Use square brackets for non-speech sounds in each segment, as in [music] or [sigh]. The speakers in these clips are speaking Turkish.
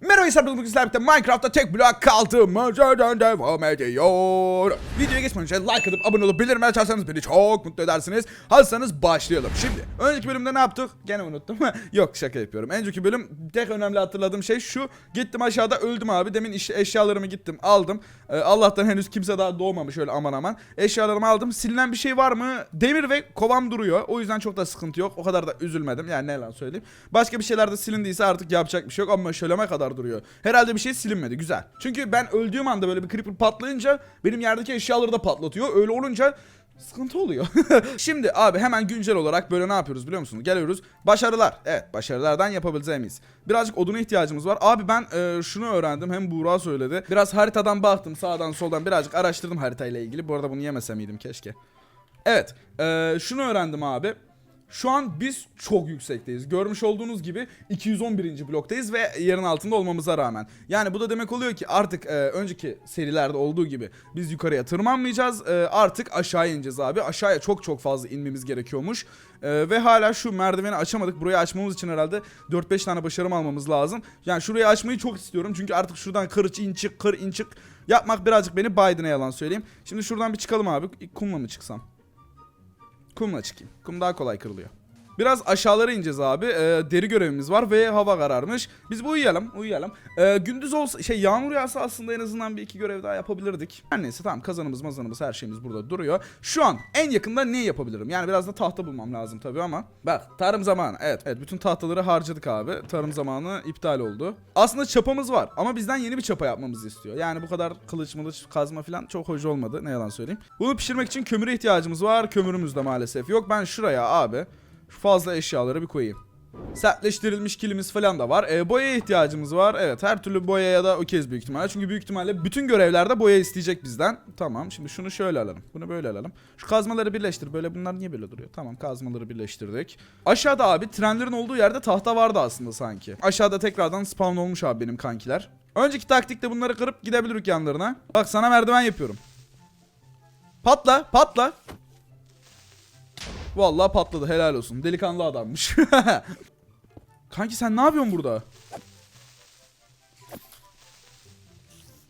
Merhaba insanlar bugün sizlerle birlikte Minecraft'ta tek blok kaldığımızdan devam ediyor. Videoya geçmeden önce like atıp abone olup bildirim açarsanız beni çok mutlu edersiniz. Hazırsanız başlayalım. Şimdi önceki bölümde ne yaptık? Gene unuttum. [laughs] Yok şaka yapıyorum. Önceki bölüm tek önemli hatırladığım şey şu. Gittim aşağıda öldüm abi. Demin iş, eşyalarımı gittim aldım. Ee, Allah'tan henüz kimse daha doğmamış öyle aman aman. Eşyalarımı aldım. Silinen bir şey var mı? Demir ve kovam duruyor. O yüzden çok da sıkıntı yok. O kadar da üzülmedim. Yani ne yalan söyleyeyim. Başka bir şeyler de silindiyse artık yapacak bir şey yok ama şöleme kadar duruyor. Herhalde bir şey silinmedi. Güzel. Çünkü ben öldüğüm anda böyle bir creeper patlayınca benim yerdeki eşyaları da patlatıyor. Öyle olunca sıkıntı oluyor. [laughs] Şimdi abi hemen güncel olarak böyle ne yapıyoruz biliyor musunuz? Geliyoruz. Başarılar. Evet başarılardan yapabileceğimiz. Birazcık oduna ihtiyacımız var. Abi ben e, şunu öğrendim. Hem Buğra söyledi. Biraz haritadan baktım. Sağdan soldan birazcık araştırdım haritayla ilgili. Bu arada bunu yemese miydim keşke. Evet. e, şunu öğrendim abi. Şu an biz çok yüksekteyiz. Görmüş olduğunuz gibi 211. bloktayız ve yerin altında olmamıza rağmen. Yani bu da demek oluyor ki artık e, önceki serilerde olduğu gibi biz yukarıya tırmanmayacağız. E, artık aşağı ineceğiz abi. Aşağıya çok çok fazla inmemiz gerekiyormuş. E, ve hala şu merdiveni açamadık. Burayı açmamız için herhalde 4-5 tane başarım almamız lazım. Yani şurayı açmayı çok istiyorum. Çünkü artık şuradan kır in çık kır in çık yapmak birazcık beni Biden'a yalan söyleyeyim. Şimdi şuradan bir çıkalım abi. Kumla mı çıksam? Kumla çıkayım. Kum daha kolay kırılıyor. Biraz aşağılara ineceğiz abi. Ee, deri görevimiz var ve hava kararmış. Biz bu uyuyalım, uyuyalım. Ee, gündüz olsa, şey yağmur yağsa aslında en azından bir iki görev daha yapabilirdik. Her neyse tamam kazanımız mazanımız her şeyimiz burada duruyor. Şu an en yakında ne yapabilirim? Yani biraz da tahta bulmam lazım tabii ama. Bak tarım zamanı. Evet, evet bütün tahtaları harcadık abi. Tarım zamanı iptal oldu. Aslında çapamız var ama bizden yeni bir çapa yapmamızı istiyor. Yani bu kadar kılıç mılıç kazma falan çok hoş olmadı. Ne yalan söyleyeyim. Bunu pişirmek için kömüre ihtiyacımız var. Kömürümüz de maalesef yok. Ben şuraya abi şu fazla eşyaları bir koyayım. Sertleştirilmiş kilimiz falan da var. E, boyaya ihtiyacımız var. Evet her türlü boyaya da okeyz büyük ihtimalle. Çünkü büyük ihtimalle bütün görevlerde boya isteyecek bizden. Tamam şimdi şunu şöyle alalım. Bunu böyle alalım. Şu kazmaları birleştir. Böyle bunlar niye böyle duruyor? Tamam kazmaları birleştirdik. Aşağıda abi trenlerin olduğu yerde tahta vardı aslında sanki. Aşağıda tekrardan spawn olmuş abi benim kankiler. Önceki taktikte bunları kırıp gidebiliriz yanlarına. Bak sana merdiven yapıyorum. Patla patla. Vallahi patladı helal olsun. Delikanlı adammış. [laughs] Kanki sen ne yapıyorsun burada?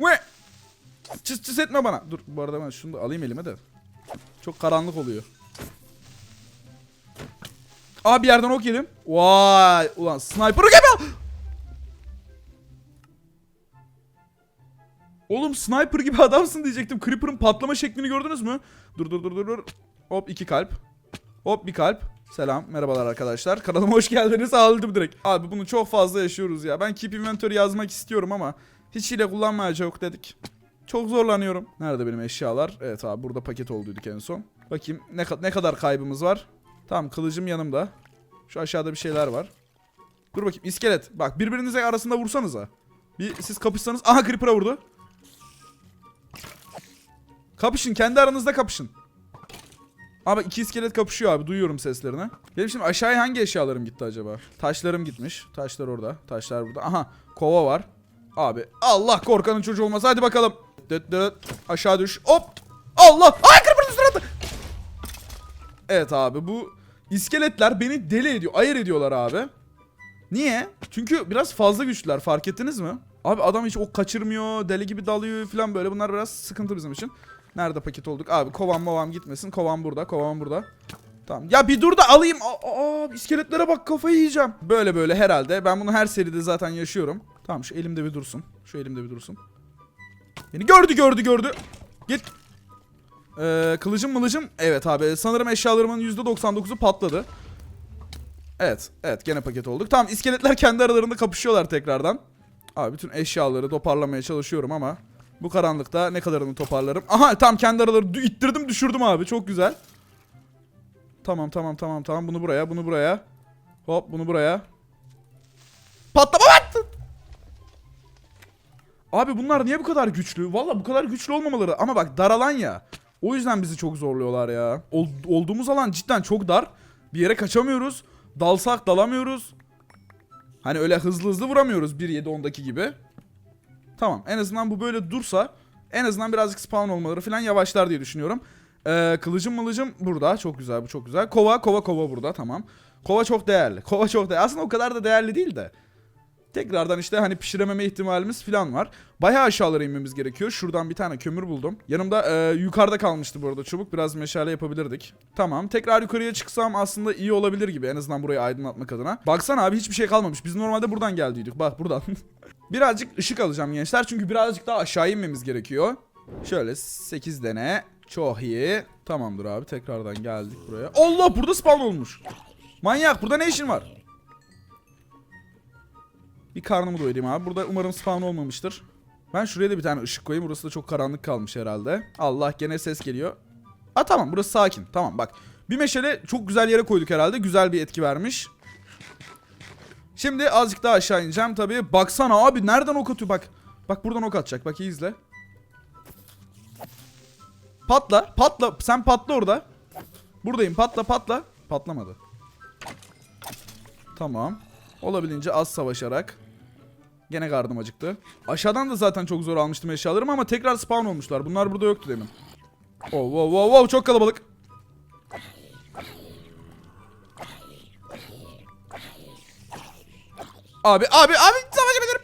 Ve Çıs çıs etme bana. Dur bu arada ben şunu da alayım elime de. Çok karanlık oluyor. Aa bir yerden ok yedim. Vay ulan sniper gibi. Oğlum sniper gibi adamsın diyecektim. Creeper'ın patlama şeklini gördünüz mü? Dur dur dur dur. Hop iki kalp. Hop bir kalp. Selam. Merhabalar arkadaşlar. Kanalıma hoş geldiniz. Aldım direkt. Abi bunu çok fazla yaşıyoruz ya. Ben keep inventory yazmak istiyorum ama hiç hile kullanmayacak dedik. Çok zorlanıyorum. Nerede benim eşyalar? Evet abi burada paket olduyduk en son. Bakayım ne, ne kadar kaybımız var. Tamam kılıcım yanımda. Şu aşağıda bir şeyler var. Dur bakayım iskelet. Bak birbirinize arasında vursanıza. Bir siz kapışsanız. Aha creeper'a vurdu. Kapışın kendi aranızda kapışın. Abi iki iskelet kapışıyor abi duyuyorum seslerini. Benim şimdi aşağıya hangi eşyalarım gitti acaba? Taşlarım gitmiş. Taşlar orada. Taşlar burada. Aha kova var. Abi Allah korkanın çocuğu olmasa hadi bakalım. Dıt dıt. Aşağı düş. Hop. Allah. Ay kırmızı attı. Evet abi bu iskeletler beni deli ediyor. Ayır ediyorlar abi. Niye? Çünkü biraz fazla güçlüler fark ettiniz mi? Abi adam hiç ok kaçırmıyor, deli gibi dalıyor falan böyle. Bunlar biraz sıkıntı bizim için. Nerede paket olduk? Abi kovan mavam gitmesin. Kovan burada, kovan burada. Tamam. Ya bir dur da alayım. Aa, aa, iskeletlere bak kafayı yiyeceğim. Böyle böyle herhalde. Ben bunu her seride zaten yaşıyorum. Tamam şu elimde bir dursun. Şu elimde bir dursun. Beni gördü gördü gördü. Git. Ee, kılıcım mılıcım. Evet abi sanırım eşyalarımın %99'u patladı. Evet. Evet gene paket olduk. Tamam iskeletler kendi aralarında kapışıyorlar tekrardan. Abi bütün eşyaları toparlamaya çalışıyorum ama bu karanlıkta ne kadarını toparlarım. Aha tam kendi araları ittirdim düşürdüm abi çok güzel. Tamam tamam tamam tamam bunu buraya bunu buraya. Hop bunu buraya. Patlama battı. Abi bunlar niye bu kadar güçlü? Valla bu kadar güçlü olmamaları. Ama bak dar alan ya. O yüzden bizi çok zorluyorlar ya. Ol- olduğumuz alan cidden çok dar. Bir yere kaçamıyoruz. Dalsak dalamıyoruz. Hani öyle hızlı hızlı vuramıyoruz 1-7-10'daki gibi. Tamam en azından bu böyle dursa en azından birazcık spawn olmaları falan yavaşlar diye düşünüyorum. Ee, kılıcım mılıcım burada. Çok güzel bu çok güzel. Kova kova kova burada tamam. Kova çok değerli. Kova çok değerli. Aslında o kadar da değerli değil de. Tekrardan işte hani pişirememe ihtimalimiz falan var. Bayağı aşağılara inmemiz gerekiyor. Şuradan bir tane kömür buldum. Yanımda e, yukarıda kalmıştı bu arada çubuk. Biraz meşale yapabilirdik. Tamam. Tekrar yukarıya çıksam aslında iyi olabilir gibi. En azından burayı aydınlatmak adına. Baksana abi hiçbir şey kalmamış. Biz normalde buradan geldiydik. Bak buradan. [laughs] birazcık ışık alacağım gençler. Çünkü birazcık daha aşağı inmemiz gerekiyor. Şöyle 8 dene. Çok iyi. Tamamdır abi. Tekrardan geldik buraya. Allah burada spawn olmuş. Manyak burada ne işin var? Bir karnımı doyurayım abi. Burada umarım spawn olmamıştır. Ben şuraya da bir tane ışık koyayım. Burası da çok karanlık kalmış herhalde. Allah gene ses geliyor. Aa tamam burası sakin. Tamam bak. Bir meşale çok güzel yere koyduk herhalde. Güzel bir etki vermiş. Şimdi azıcık daha aşağı ineceğim tabii. Baksana abi nereden ok atıyor bak. Bak buradan ok atacak. Bak iyi izle. Patla. Patla. Sen patla orada. Buradayım. Patla patla. Patlamadı. Tamam. Olabildiğince az savaşarak. Gene karnım acıktı. Aşağıdan da zaten çok zor almıştım eşyalarımı ama tekrar spawn olmuşlar. Bunlar burada yoktu demin. Oh, wow, wow, wow, çok kalabalık. Abi, abi, abi savaşabilirim.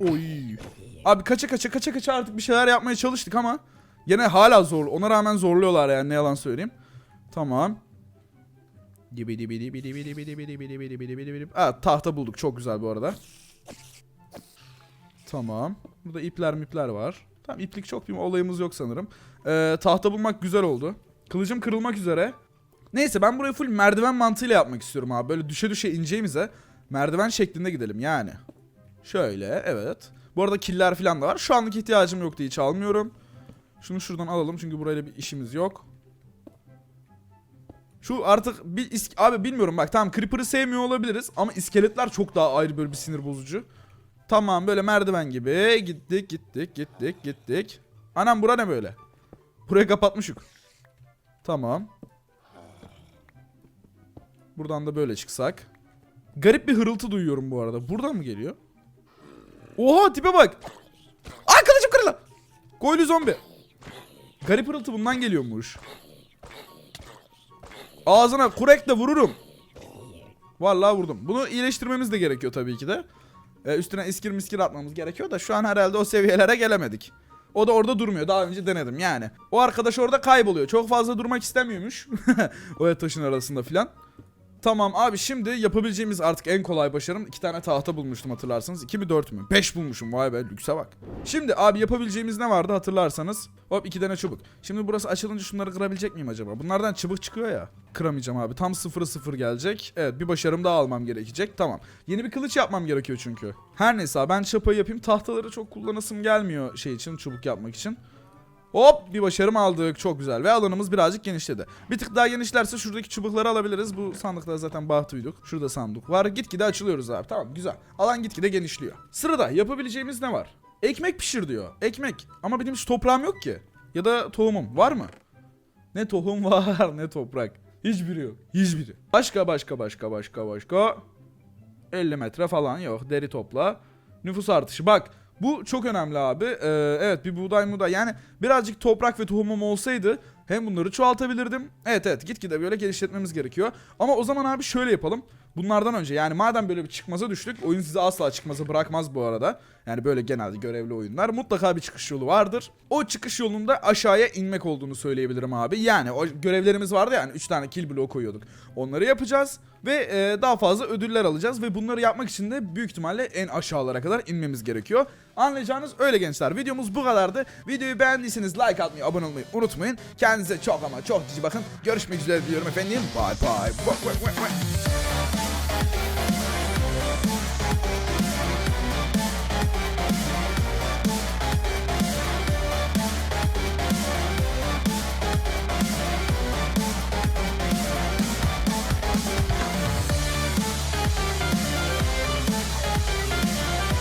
Oy. Abi kaça kaça kaça kaça artık bir şeyler yapmaya çalıştık ama yine hala zor. Ona rağmen zorluyorlar yani ne yalan söyleyeyim. Tamam. Dibi dibi dibi dibi dibi dibi dibi dibi dibi dibi. Ha tahta bulduk. Çok güzel bu arada. Tamam. Burada ipler mipler var. Tamam iplik çok bir olayımız yok sanırım. Ee, tahta bulmak güzel oldu. Kılıcım kırılmak üzere. Neyse ben burayı full merdiven mantığıyla yapmak istiyorum abi. Böyle düşe düşe ineceğimize merdiven şeklinde gidelim yani. Şöyle evet. Bu arada killer falan da var. Şu anlık ihtiyacım yok diye hiç almıyorum. Şunu şuradan alalım çünkü burayla bir işimiz yok. Şu artık bir is- abi bilmiyorum bak tamam Creeper'ı sevmiyor olabiliriz ama iskeletler çok daha ayrı böyle bir sinir bozucu. Tamam böyle merdiven gibi gittik gittik gittik gittik. Anam bura ne böyle? Burayı kapatmışık. Tamam. Buradan da böyle çıksak. Garip bir hırıltı duyuyorum bu arada. Buradan mı geliyor? Oha tipe bak. Aa kılıcım kırıldı. Koylu zombi. Garip hırıltı bundan geliyormuş. Ağzına kurekle vururum. Vallahi vurdum. Bunu iyileştirmemiz de gerekiyor tabii ki de. Ee, üstüne iskir miskir atmamız gerekiyor da şu an herhalde o seviyelere gelemedik. O da orada durmuyor. Daha önce denedim yani. O arkadaş orada kayboluyor. Çok fazla durmak istemiyormuş. [laughs] o taşın arasında filan. Tamam abi şimdi yapabileceğimiz artık en kolay başarım. iki tane tahta bulmuştum hatırlarsanız. 2 mi 4 mü? 5 bulmuşum vay be lükse bak. Şimdi abi yapabileceğimiz ne vardı hatırlarsanız. Hop iki tane çubuk. Şimdi burası açılınca şunları kırabilecek miyim acaba? Bunlardan çubuk çıkıyor ya. Kıramayacağım abi. Tam 0'a 0 gelecek. Evet bir başarım daha almam gerekecek. Tamam. Yeni bir kılıç yapmam gerekiyor çünkü. Her neyse ben çapayı yapayım. Tahtaları çok kullanasım gelmiyor şey için çubuk yapmak için. Hop bir başarım aldık çok güzel ve alanımız birazcık genişledi. Bir tık daha genişlerse şuradaki çubukları alabiliriz. Bu sandıkları zaten bahtıydık. Şurada sandık var. Gitgide açılıyoruz abi tamam güzel. Alan gitgide genişliyor. Sırada yapabileceğimiz ne var? Ekmek pişir diyor. Ekmek. Ama benim hiç toprağım yok ki. Ya da tohumum var mı? Ne tohum [laughs] var ne toprak. Hiçbiri yok. Hiçbiri. Başka başka başka başka başka. 50 metre falan yok. Deri topla. Nüfus artışı. Bak bu çok önemli abi. Ee, evet bir buğday muğday. Yani birazcık toprak ve tohumum olsaydı hem bunları çoğaltabilirdim. Evet evet gitgide böyle geliştirmemiz gerekiyor. Ama o zaman abi şöyle yapalım. Bunlardan önce yani madem böyle bir çıkmaza düştük oyun sizi asla çıkmaza bırakmaz bu arada. Yani böyle genelde görevli oyunlar mutlaka bir çıkış yolu vardır. O çıkış yolunda aşağıya inmek olduğunu söyleyebilirim abi. Yani o görevlerimiz vardı yani 3 tane kill bloğu koyuyorduk. Onları yapacağız ve e, daha fazla ödüller alacağız ve bunları yapmak için de büyük ihtimalle en aşağılara kadar inmemiz gerekiyor. Anlayacağınız öyle gençler. Videomuz bu kadardı. Videoyu beğendiyseniz like atmayı, abone olmayı unutmayın. Kendinize çok ama çok cici bakın. Görüşmek üzere diyorum efendim. Bye bye.